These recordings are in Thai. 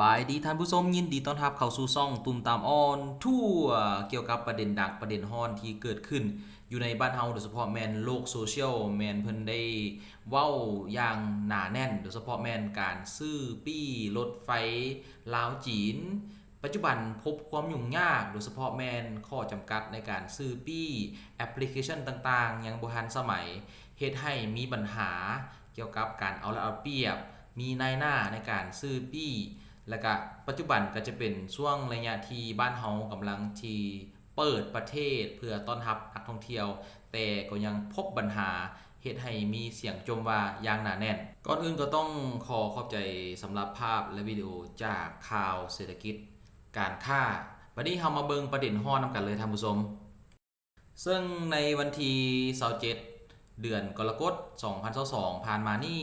บายดีท่านผู้ชมยินดีต้อนรับเข้าสู่ซ่องตุ่มตามออนทั่วเกี่ยวกับประเด็นดักประเด็นฮอนที่เกิดขึ้น อยู่ในบ้านเฮาโดยเฉพาะแมนโลกโซเชียลแมนเพิ่นได้เว้าอย่างหนาแน่น โดยเฉพาะแมนการซื้อปี้รถไฟลาวจีน ปัจจุบันพบความยุ่งยาก โดยเฉพาะแมนข้อจำกัดในการซื้อปี้แอปพลิเคชันต่างๆ ยังบ่ทันสมัยเฮ็ดให้มีปัญหาเกี่ยวกับการเอาละเอาเปรียบมีนายหน้าในการซื้อปี้ แล้วก็ปัจจุบันก็จะเป็นช่วงระยะที่บ้านเฮากำลังที่เปิดประเทศเพื่อต้อนรับนักท่องเที่ยว แต่ก็ยังพบปัญหาเหตุให้มีเสียงจมว่าอย่างหนาแน่น ก่อนอื่นก็ต้องขอขอบใจสำหรับภาพและวิดีโอจากข่าวเศรษฐกิจ การค้าวันนี้เรามาเบิงประเด็นห้อนำกันเลยท่านผู้ชมซึ่งในวันที่27เดือนกรกฎ2022ผ่านมานี่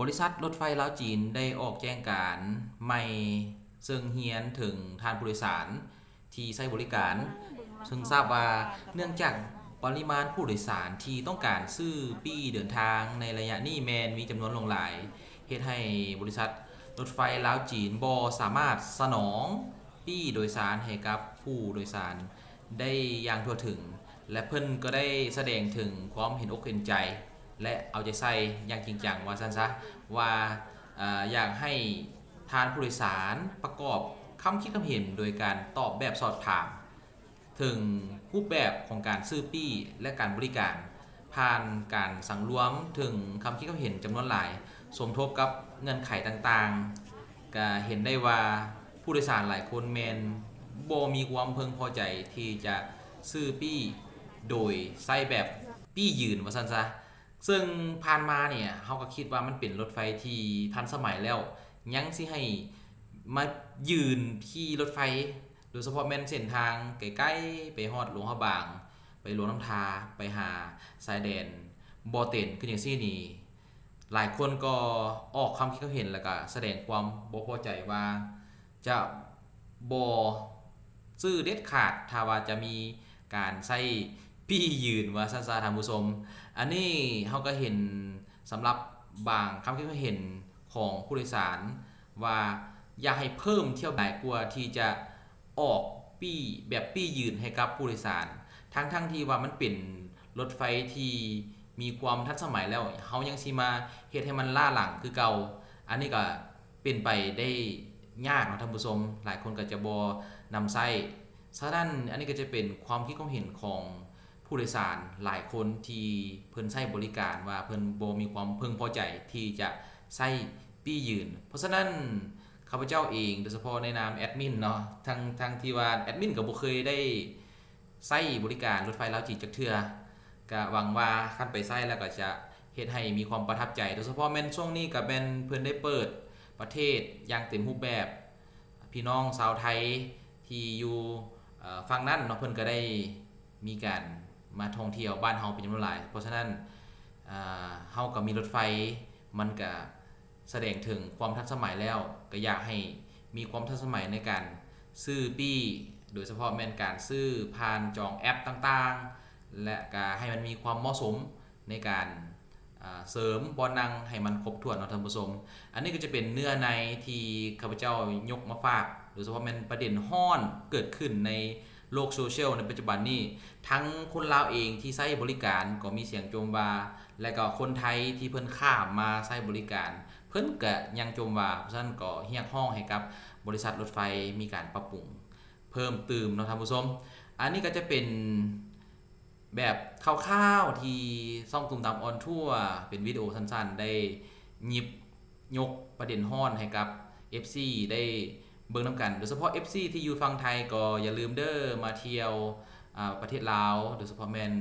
บริษัทรถไฟลาวจีนได้ออกแจ้งการใหม่ซึ่งเฮียนถึงทานผู้โดยสารที่ใช้บริการ ซึ่งทราบว่าเนื่องจากปริมาณผู้โดยสารที่ต้องการซื้อปี้เดินทางในระยะนี้แมนมีจำนวนลงหลายเหตุให้บริษัทรถไฟลาวจีนบสามารถสนองปี้โดยสารให้กับผู้โดยสารได้อย่างทั่วถึง และเพิ่นก็ได้แสดงถึงความเห็นอกเห็นใจ และเอาใจใส่อย่างจริงจังว่าซันซะว่าอยากให้ทานผู้โดยสารประกอบคำคิดคำเห็นโดยการตอบแบบสอบถาม ถึงรูปแบบของการซื้อปี้และการบริการ ผ่านการสังรวมถึงคำคิดควาเห็นจำนวนหลาย สมทบกับเงื่อนไขต่างๆ ก็เห็นได้ว่าผู้โดยสารหลายคนแมนบมีความเพึงพอใจที่จะซื้อปี้โดยใส่แบบปี้ยืนว่าซันซะ ซึ่งผ่านมาเนี่ยเขาก็คิดว่ามันเป็นรถไฟที่ทันสมัยแล้ว ยังสิให้มายืนที่รถไฟ โดยเฉพาะแม่นเส้นทางใกล้ๆไปฮอดหลวงพระบาง ไปหลวงน้ำทาไปหาสายแดนบอเต็นคืออย่างซี่นี่หลายคนก็ออกความคิดเขาเห็นแล้วก็แสดงความบ่พอใจว่าจะบ่ซื้อเด็ดขาดถ้าว่าจะมีการใช้ ปี้ยืนว่าซั่นซาทานผู้ชม อันนี้เขาก็เห็นสำหรับบางคำคิดเห็นของผู้โดยสาร ว่าอยากให้เพิ่มเที่ยวบินกว่าที่จะออกปี้แบบปี้ยืนให้กับผู้โดยสาร ทั้งทั้งที่ว่ามันเป็นรถไฟที่มีความทันสมัยแล้วเขายังสิมาเฮ็ดให้มันล่าหลังคือเก่า อันนี้ก็เป็นไปได้ยากนะท่านผู้ชมหลายคนก็จะบ่นำไส้ฉะนั้นอันนี้ก็จะเป็นความคิดความเห็นของ ผู้โดยสารหลายคนที่เพิ่นใช้บริการว่าเพิ่นบ่มีความพึงพอใจที่จะใช้ปี้ยืน เพราะฉะนั้นข้าพเจ้าเองโดยเฉพาะในนามแอดมินเนาะทางทางที่ว่าแอดมินก็บ่เคยได้ใช้บริการรถไฟลาวจีจักเทื่อก็หวังว่าคันไปใช้แล้วก็จะเฮ็ดให้มีความประทับใจ โดยเฉพาะแม่นช่วงนี้ก็แม่นเพิ่นได้เปิดประเทศอย่างเต็มรูปแบบ พี่น้องชาวไทยที่อยู่ฝั่งนั้นเนาะเพิ่นก็ได้มีการ มาท่องเที่ยวบ้านเฮาเป็นจำนวนหลาย เพราะฉะนั้นเฮาก็มีรถไฟมันก็แสดงถึงความทันสมัยแล้วก็อยากให้มีความทันสมัยในการซื้อปี้โดยเฉพาะแม่นการซื้อผ่านจองแอปต่างๆ และก็ให้มันมีความเหมาะสมในการเสริมบอนังให้มันครบถ้วนเนาะท่านผู้ชมอันนี้ก็จะเป็นเนื้อในที่ข้าพเจ้ายกมาฝาก โดยเฉพาะแมันประเด็นห้อนเกิดขึ้นใน โลกโซเชียลในปัจจุบันนี้ ทั้งคนลาวเองที่ใช้บริการก็มีเสียงโจมว่าและก็คนไทยที่เพิ่นข้ามมาใช้บริการ เพิ่นก็ยังโจมว่าเพราะฉะนั้นก็เรียกร้องให้กับบริษัทรถไฟมีการปรับปรุง เพิ่มเติมเนาะท่านผู้ชมอันนี้ก็จะเป็นแบบคร่าวๆที่ซ่องตุ่มตามออนทั่ว เป็นวิดีโอสั้นๆ ได้หยิบยกประเด็นห้อนให้กับ FC ได้ เบิ่งน้ำกันโดยเฉพาะ FC ที่อยู่ฝั่งไทยก็อย่าลืมเด้อมาเที่ยวอ่าประเทศลาวโดยเฉพาะแมน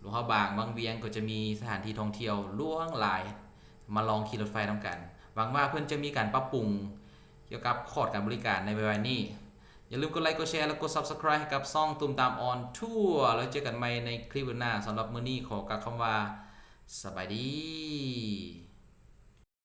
หลวงพ่อบางบางเวียงก็จะมีสถานที่ท่องเที่ยวล่วงหลาย มาลองขี่รถไฟน้ำกันหวังว่าเพื่อนจะมีการปรับปรุงเกี่ยวกับคอร์ดการบริการในไวๆนี้ อย่าลืมกดไลค์กดแชร์และกด Subscribe ให้กับซ่องตุมตามออนทั่วแล้วเจอกันใหม่ในคลิปหน้าสำหรับมื้อนี้ขอกล่าวคำว่าสบายดี